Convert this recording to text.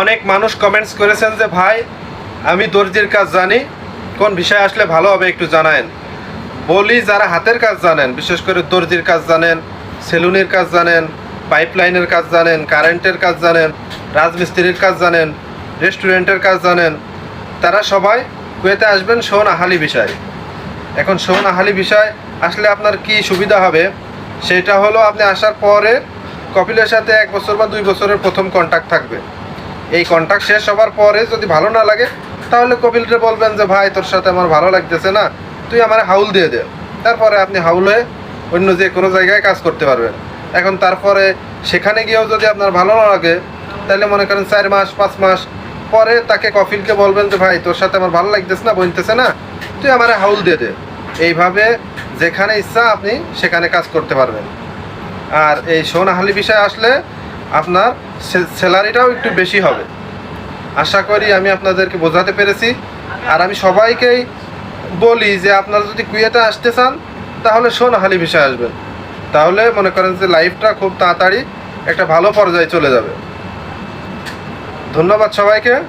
অনেক মানুষ কমেন্টস করেছেন যে, ভাই, আমি দর্জির কাজ জানি। কোন বিষয় আসলে ভালো হবে একটু জানায়েন। বলি, যারা হাতের কাজ জানেন, বিশেষ করে দর্জির কাজ জানেন, সেলুনের কাজ জানেন, পাইপলাইনের কাজ জানেন, কারেন্টের কাজ জানেন, রাজমিস্ত্রির কাজ জানেন, রেস্টুরেন্টের কাজ জানেন, তারা সবাই কুয়েতে আসবেন শোন আহালি বিষয়। এখন শোন আহালি বিষয় আসলে আপনার কি সুবিধা হবে? সেটা হলো আপনি আসার পরে কপিলের সাথে এক বছর বা দুই বছরের প্রথম কন্ট্যাক্ট থাকবে। এই কন্ট্যাক্ট শেষ হওয়ার পরে যদি ভালো না লাগে, তাহলে কপিলকে বলবেন যে, ভাই, তোর সাথে আমার ভালো লাগতেছে না, তুই আমার হাউল দিয়ে দে। তারপরে আপনি হাউল হয়ে অন্য যে কোনো জায়গায় কাজ করতে পারবেন। এখন তারপরে সেখানে গিয়েও যদি আপনার ভালো না লাগে, তাহলে মনে করেন চার মাস, পাঁচ মাস পরে তাকে কফিলকে বলবেন যে, ভাই, তোর সাথে আমার ভালো লাগতেছে না বলতেছে না, তুই আমার হাউল দিয়ে দে। এইভাবে যেখানে ইচ্ছা আপনি সেখানে কাজ করতে পারবেন। আর এই সোনাহালি বিষয় আসলে আপনার স্যালারিটাও একটু বেশি হবে। আশা করি আমি আপনাদেরকে বোঝাতে পেরেছি। আর আমি সবাইকেই বলি যে আপনারা যদি কুয়েতে আসতে চান, তাহলে সোনাহালি ভিসায় আসবেন। তাহলে মনে করেন যে লাইফটা খুব তাড়াতাড়ি একটা ভালো পর্যায়ে চলে যাবে। ধন্যবাদ সবাইকে।